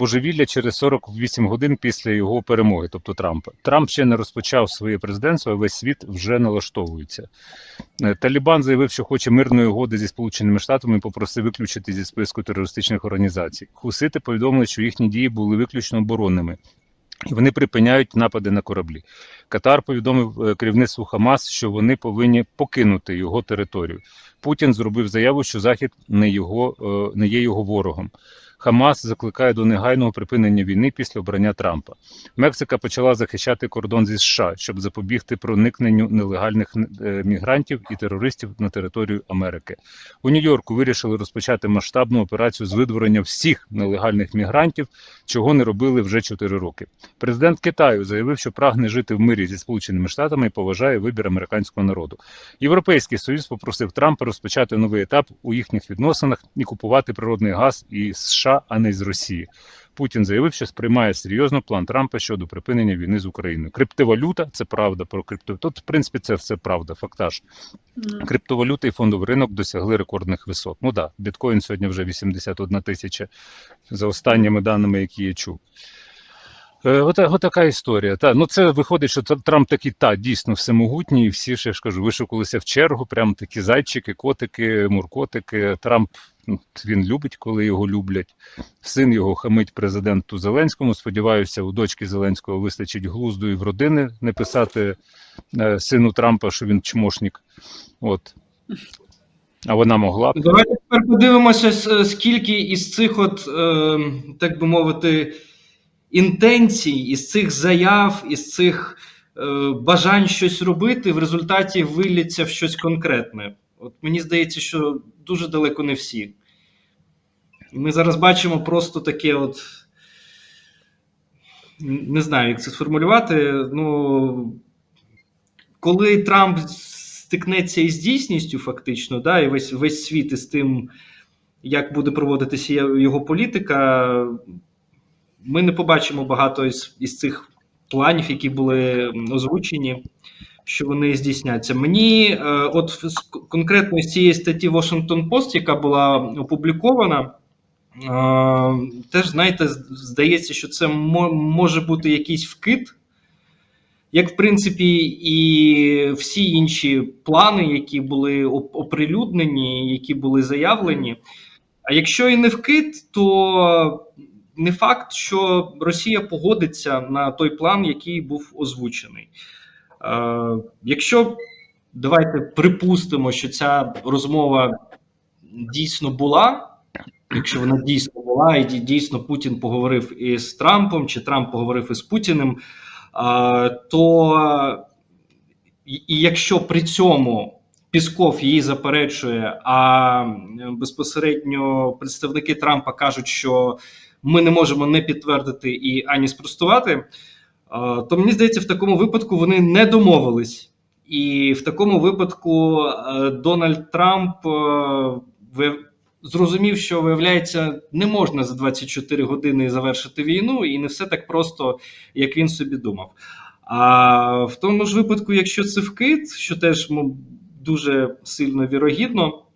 божевілля через 48 годин після його перемоги, тобто Трампа. Трамп ще не розпочав своє президентство, а весь світ вже налаштовується. Е, Талібан заявив, що хоче мирної угоди зі Сполученими Штатами і попросив виключити зі списку терористичних організацій. Хусити повідомили, що їхні дії були виключно оборонними. І вони припиняють напади на кораблі. Катар повідомив е, керівництву Хамас, що вони повинні покинути його територію. Путін зробив заяву, що Захід не його е, не є його ворогом. Хамас закликає до негайного припинення війни після обрання Трампа. Мексика почала захищати кордон зі США, щоб запобігти проникненню нелегальних е, мігрантів і терористів на територію Америки. У Нью-Йорку вирішили розпочати масштабну операцію з видворення всіх нелегальних мігрантів, чого не робили вже 4 роки. Президент Китаю заявив, що прагне жити в мирі зі Сполученими Штатами і поважає вибір американського народу. Європейський союз попросив Трампа розпочати новий етап у їхніх відносинах і купувати природний газ із США, а не з Росії. Путін заявив, що сприймає серйозно план Трампа щодо припинення війни з Україною. Криптовалюта це правда про крипто. Тут, в принципі, це все правда, фактаж. Криптовалюта і фондовий ринок досягли рекордних висот. Ну так, да, біткоін сьогодні вже 81 тисяча за останніми даними, які я чув. Е, Ота, отака історія. Та, ну це виходить, що Трамп такий та дійсно всемогутній, і всі я ж кажу, вишукалися в чергу, прям такі зайчики, котики, муркотики. Трамп ну, він любить, коли його люблять. Син його хамить президенту Зеленському. Сподіваюся, у дочки Зеленського вистачить глузду і в родини не писати е, сину Трампа, що він чмошник. От. А вона могла. Давайте тепер подивимося, скільки із цих, от, е, так би мовити, інтенцій, із цих заяв, із цих е, бажань щось робити, в результаті виліться в щось конкретне. От мені здається, що дуже далеко не всі. Ми зараз бачимо просто таке, от. Не знаю, як це сформулювати. Ну, коли Трамп стикнеться із дійсністю, фактично, да, і весь весь світ із тим, як буде проводитися його політика, ми не побачимо багато із, із цих планів, які були озвучені, що вони здійсняться. Мені, е, от конкретно з цієї статті Washington Post, яка була опублікована, е, теж, знаєте, здається, що це може бути якийсь вкид як в принципі і всі інші плани, які були оприлюднені, які були заявлені. А якщо і не вкид, то не факт, що Росія погодиться на той план, який був озвучений. Е, якщо давайте припустимо, що ця розмова дійсно була. Якщо вона дійсно була, і дійсно Путін поговорив із Трампом, чи Трамп поговорив із Путіним, а, то і якщо при цьому Пісков її заперечує, а безпосередньо представники Трампа кажуть, що ми не можемо не підтвердити і ані спростувати, то мені здається, в такому випадку вони не домовились. І в такому випадку е, Дональд Трамп е, зрозумів, що виявляється, не можна за 24 години завершити війну, і не все так просто, як він собі думав. А в тому ж випадку, якщо це вкид, що теж дуже сильно вірогідно, е,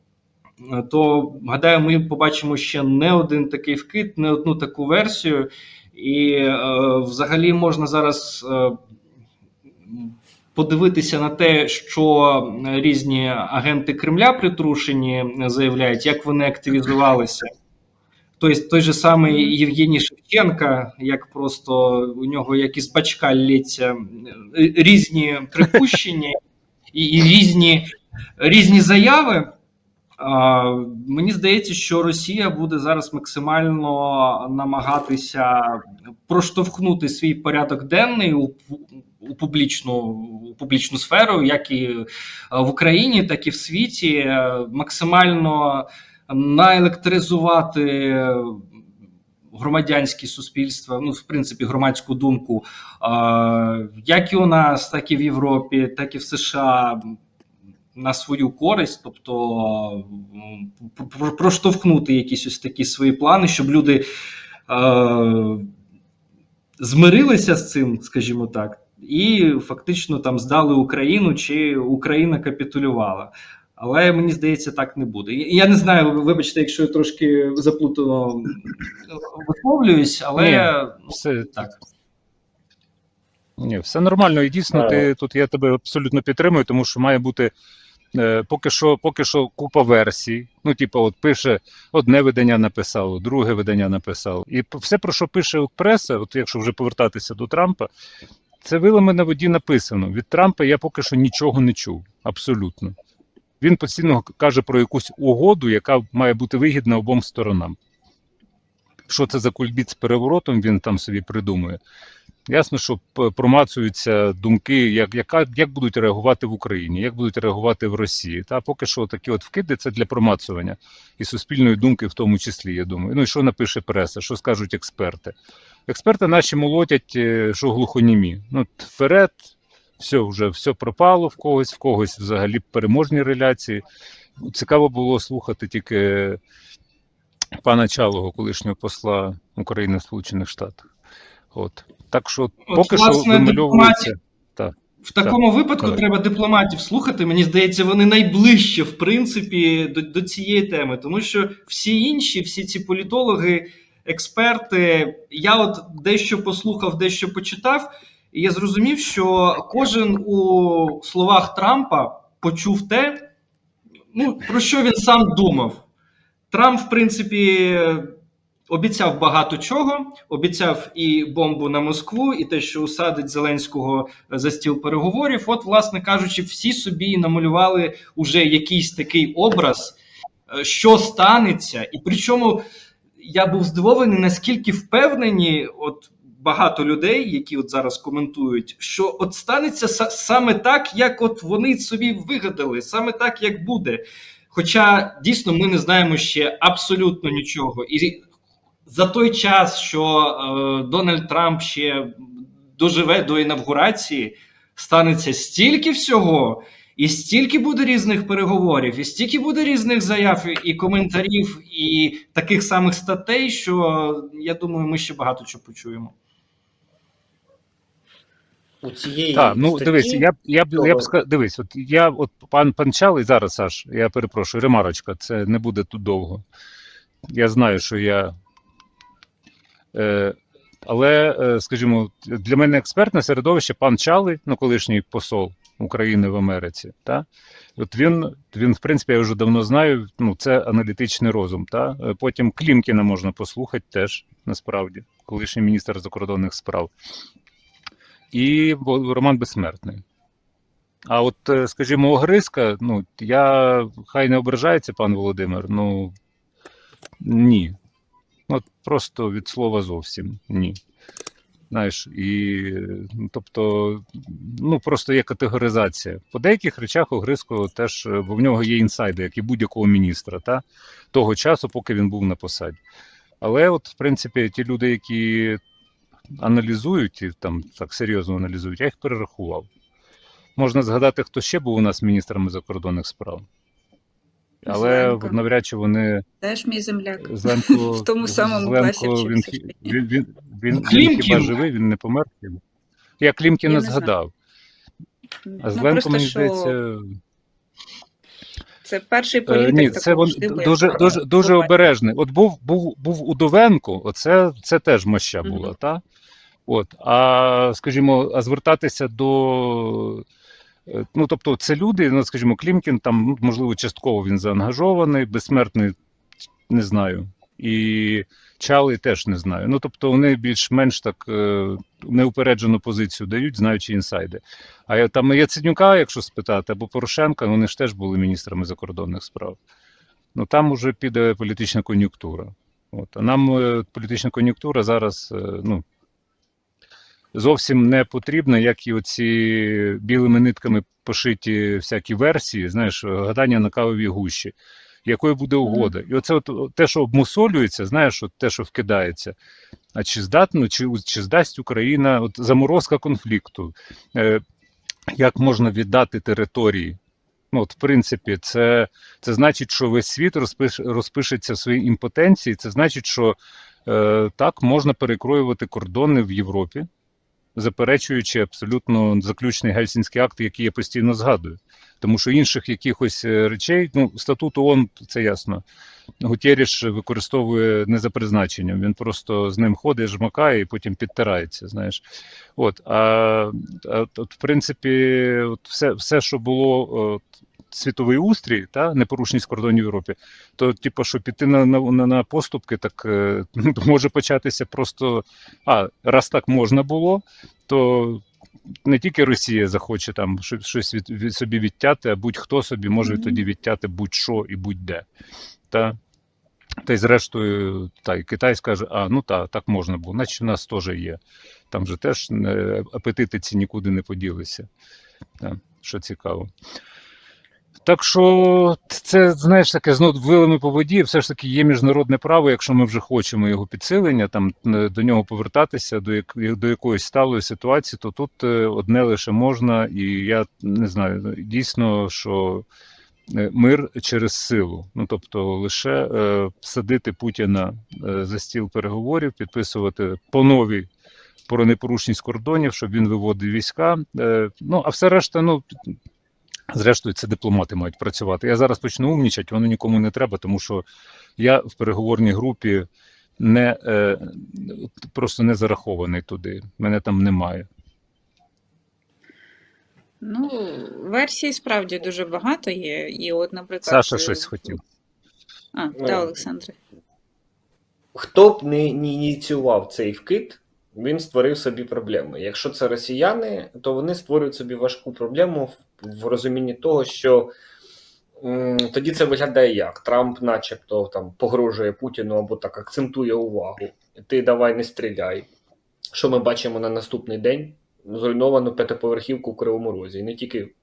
то гадаю, ми побачимо ще не один такий вкид, не одну таку версію. І е, взагалі можна зараз е, подивитися на те, що різні агенти Кремля притрушені заявляють, як вони активізувалися. Той, той же самий Євгеній Шевченка, як просто у нього як із бачка лється е, різні припущення і, і різні, різні заяви. Мені здається, що Росія буде зараз максимально намагатися проштовхнути свій порядок денний у, у публічну у публічну сферу, як і в Україні, так і в світі, максимально наелектризувати громадянське суспільство, ну, в принципі, громадську думку, як і у нас, так і в Європі, так і в США. На свою користь, тобто проштовхнути якісь ось такі свої плани, щоб люди е, змирилися з цим, скажімо так, і фактично там здали Україну, чи Україна капітулювала. Але мені здається, так не буде. Я не знаю, вибачте, якщо я трошки заплутано висловлююсь, але Ні. Все так. Ні, все нормально. І дійсно, ти тут я тебе абсолютно підтримую, тому що має бути поки що, поки що купа версій. Ну, типу, от пише одне видання написало, друге видання написало. І все, про що пише преса, от якщо вже повертатися до Трампа, це вилами на воді написано. Від Трампа я поки що нічого не чув. Абсолютно. Він постійно каже про якусь угоду, яка має бути вигідна обом сторонам. Що це за кульбіт з переворотом, він там собі придумує. Ясно, що промацуються думки, як, яка, як будуть реагувати в Україні, як будуть реагувати в Росії. Та поки що такі от вкиди це для промацування і суспільної думки, в тому числі, я думаю. Ну і що напише преса, що скажуть експерти? Експерти наші молотять, е, що глухонімі. Ну, вперед, все вже все пропало в когось, в когось взагалі переможні реляції. Цікаво було слухати тільки пана Чалого, колишнього посла України в Сполучених Штатах. От. Так що От, поки що власне, вимальовується. В такому випадку так. треба дипломатів слухати. Мені здається, вони найближче, в принципі, до, до цієї теми, тому що всі інші, всі ці політологи, експерти, я от дещо послухав, дещо почитав, і я зрозумів, що кожен у словах Трампа почув те, ну, про що він сам думав. Трамп, в принципі, обіцяв багато чого. Обіцяв і бомбу на Москву, і те, що усадить Зеленського за стіл переговорів. От, власне кажучи, всі собі намалювали уже якийсь такий образ, е, що станеться, і причому я був здивований, наскільки впевнені, от багато людей, які от зараз коментують, що от станеться са- саме так, як от вони собі вигадали, саме так, як буде. Хоча дійсно ми не знаємо ще абсолютно нічого. І за той час, що е, Дональд Трамп ще доживе до інавгурації, станеться стільки всього, і стільки буде різних переговорів, і стільки буде різних заяв і- і коментарів, і таких самих статей, що я думаю, ми ще багато чого почуємо. у цієї Так, ну статті, дивись, я б я б я б сказав, дивись, от я от пан Панчалий зараз, Саш, я перепрошую, ремарочка, це не буде тут довго. Я знаю, що я. Е, але, е, скажімо, для мене експертне середовище пан Чалий, ну, колишній посол України в Америці, та? От він, він, в принципі, я вже давно знаю, ну, це аналітичний розум. Та? Е, Потім Клімкіна можна послухати теж, насправді, колишній міністр закордонних справ. І Роман Безсмертний. А от, скажімо, Огризка, ну, я хай не ображається пан Володимир, ну ні. От просто від слова зовсім ні. Знаєш, і ну, тобто, ну просто є категоризація. По деяких речах Огризко теж, е, бо в нього є інсайди, як і будь-якого міністра, та, того часу, поки він був на посаді. Але, от, в принципі, ті люди, які аналізують і там так серйозно аналізують, я їх перерахував. Можна згадати, хто ще був у нас міністрами закордонних справ. Але Зеленко. навряд чи вони Теж мій земляк. Зеленко, В тому самому класі він, він, він, він, він хіба живий, він не помер. Я Клімкіна Я не знаю. згадав. А Ну, Зеленко, просто мені що здається, це перший Е, політик Ні, це як дуже, дуже, дуже обережний. От був, був, був Удовенко, оце це теж моща була, та? От, а скажімо, а звертатися до. Е, Ну, тобто, це люди, ну, скажімо, Клімкін, там, ну, можливо, частково він заангажований, безсмертний, не знаю. І Чалий теж не знаю. Ну, тобто, вони більш-менш так е, неупереджену позицію дають, знаючи інсайди. А я- там Яценюка, якщо спитати, або Порошенка, вони ж теж були міністрами закордонних справ. Ну там уже піде політична кон'юнктура. От. А нам е, політична кон'юнктура зараз ну, зовсім не потрібна, як і оці білими нитками пошиті всякі версії, знаєш, гадання на кавовій гущі. Якою буде угода? І оце от те, що обмусолюється, знаєш, от те, що вкидається. А чи здатно, чи, чи здасть Україна от заморозка конфлікту? Е, як можна віддати території? Ну, от, в принципі, це, це значить, що весь світ розпиш, розпишеться в своїй імпотенції. Це значить, що е, так можна перекроювати кордони в Європі. Заперечуючи абсолютно заключний гельсінський акт, який я постійно згадую. Тому що інших якихось е, речей, ну, статут ООН, це ясно. Гутєріш використовує не за призначенням. Він просто з ним ходить, жмакає і потім підтирається. Знаєш, от а, а от, в принципі, от все, все, що було от, світовий устрій, та непорушність кордонів Європі, то типу, що піти на, на, на, поступки, так е, може початися просто. А раз так можна було, то не тільки Росія захоче там щось- від, від собі відтяти, а будь-хто собі може Мгм. тоді відтяти будь-що і будь-де. Та, та й зрештою, та, і Китай скаже, а ну так, так можна було, значить в нас теж є. Там же теж е, апетити ці нікуди не поділися. Та, що цікаво. Так що це, знаєш, таке знову вилами по воді, все ж таки є міжнародне право, якщо ми вже хочемо його підсилення, там е, до нього повертатися, до, як, до якоїсь сталої ситуації, то тут е, одне лише можна, і я не знаю, дійсно, що е, мир через силу. Ну тобто лише е, садити Путіна за стіл переговорів, підписувати по новій про непорушність кордонів, щоб він виводив війська. Ну а все решта, ну Зрештою, це дипломати мають працювати. Я зараз почну умнічати, воно нікому не треба, тому що я в переговорній групі не е, просто не зарахований туди. Мене там немає. Ну, версій справді дуже багато є. І от, наприклад, Саша е, щось хотів. А, Ну. та, Олександре. Хто б не, не ініціював цей вкид, він створив собі проблеми. Якщо це росіяни, то вони створюють собі важку проблему в, в розумінні того, що тоді це виглядає як Трамп, начебто, там погрожує Путіну або так акцентує увагу. Ти давай не стріляй. Що ми бачимо на наступний день? Зруйновану п'ятиповерхівку в Кривому Розі. І не тільки,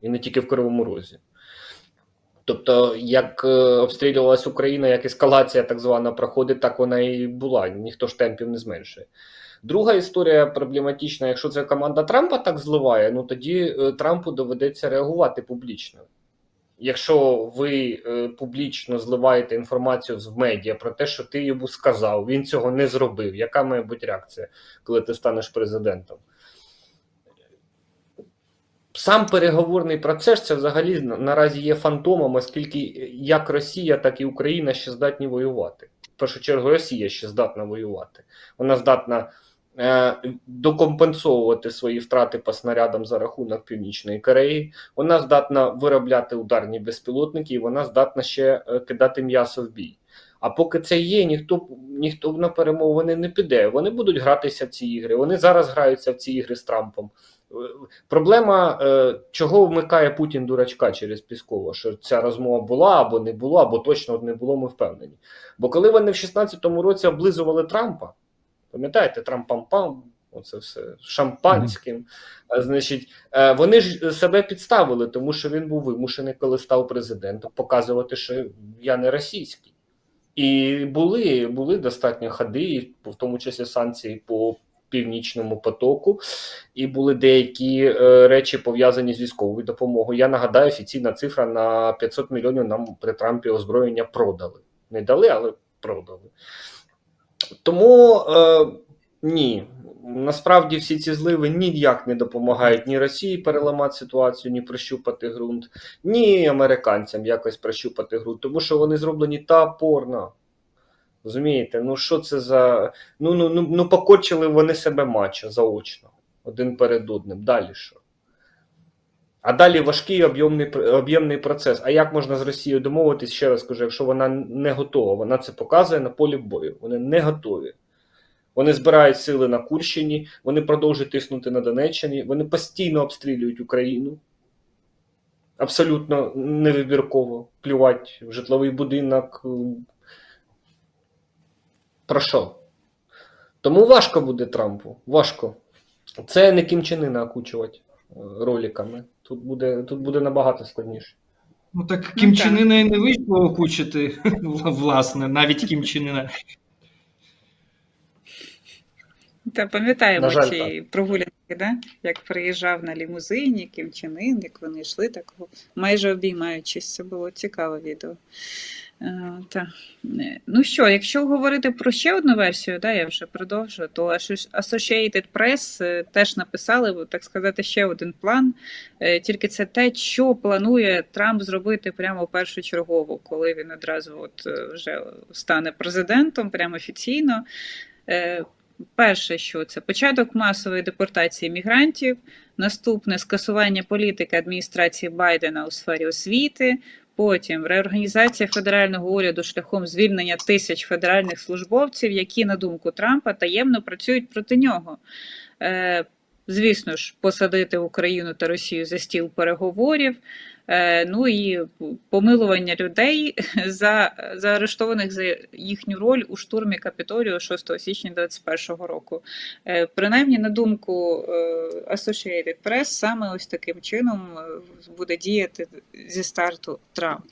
і не тільки в Кривому Розі. Тобто, як е, обстрілювалась Україна, як ескалація так звана проходить, так вона і була. Ніхто ж темпів не зменшує. Друга історія проблематична. Якщо це команда Трампа так зливає, ну тоді е, Трампу доведеться реагувати публічно. Якщо ви е, публічно зливаєте інформацію в медіа про те, що ти йому сказав, він цього не зробив. Яка має бути реакція, коли ти станеш президентом? Сам переговорний процес це взагалі наразі є фантомом, оскільки як Росія, так і Україна ще здатні воювати. В першу чергу, Росія ще здатна воювати. Вона здатна е, докомпенсовувати свої втрати по снарядам за рахунок Північної Кореї. Вона здатна виробляти ударні безпілотники, і вона здатна ще е, кидати м'ясо в бій. А поки це є, ніхто ніхто на перемовини не піде. Вони будуть гратися в ці ігри. Вони зараз граються в ці ігри з Трампом. Е, Проблема, е, чого вмикає Путін дурачка через Піскова, що ця розмова була або не була, або точно не було, ми впевнені. Бо коли вони в 16-му році облизували Трампа, пам'ятаєте, Трамп-пам-пам, оце все шампанським. А, Значить, е, вони ж себе підставили, тому що він був вимушений, коли став президентом, показувати, що я не російський. І були, були достатньо ходи, в тому числі санкції по північному потоку, і були деякі е, речі пов'язані з військовою допомогою. Я нагадаю, офіційна цифра на 500 мільйонів нам при Трампі озброєння продали. Не дали, але продали. Тому е, ні. Насправді всі ці зливи ніяк не допомагають ні Росії переламати ситуацію, ні прощупати ґрунт, ні американцям якось прощупати ґрунт, тому що вони зроблені топорно. Розумієте, ну що це за. Ну, ну, ну, ну покочили вони себе мачо заочно, один перед одним. Далі що? А далі важкий об'ємний, об'ємний процес. А як можна з Росією домовитись, ще раз кажу, якщо вона не готова, вона це показує на полі бою. Вони не готові. Вони збирають сили на Курщині, вони продовжують тиснути на Донеччині, вони постійно обстрілюють Україну. Абсолютно невибірково плювать в житловий будинок. Про що? Тому важко буде Трампу. Важко. Це не кімчинина окучувати е, роликами. Тут буде, тут буде набагато складніше. Ну так так. Кімчинина і не вийшло окучити, власне, навіть Кімчинина. Та пам'ятаємо жаль, ці прогулянки, да? як приїжджав на лімузині, Кім Чен Ін, як вони йшли, так майже обіймаючись. Це було цікаве відео. Е, Та. Е, Ну що, якщо говорити про ще одну версію, да, я вже продовжу, то Associ- Associated Press е, теж написали, так сказати, ще один план. Тільки це те, що планує Трамп зробити прямо першочергово, коли він одразу от вже стане президентом, прямо офіційно. Перше, що це початок масової депортації мігрантів, наступне скасування політики адміністрації Байдена у сфері освіти, потім реорганізація федерального уряду шляхом звільнення тисяч федеральних службовців, які, на думку Трампа, таємно працюють проти нього. Е, Звісно ж, посадити Україну та Росію за стіл переговорів. Е, Ну і помилування людей за заарештованих за їхню роль у штурмі Капітолію 6 січня 2021 року. Е, Принаймні, на думку е, Associated Press, саме ось таким чином буде діяти зі старту Трамп.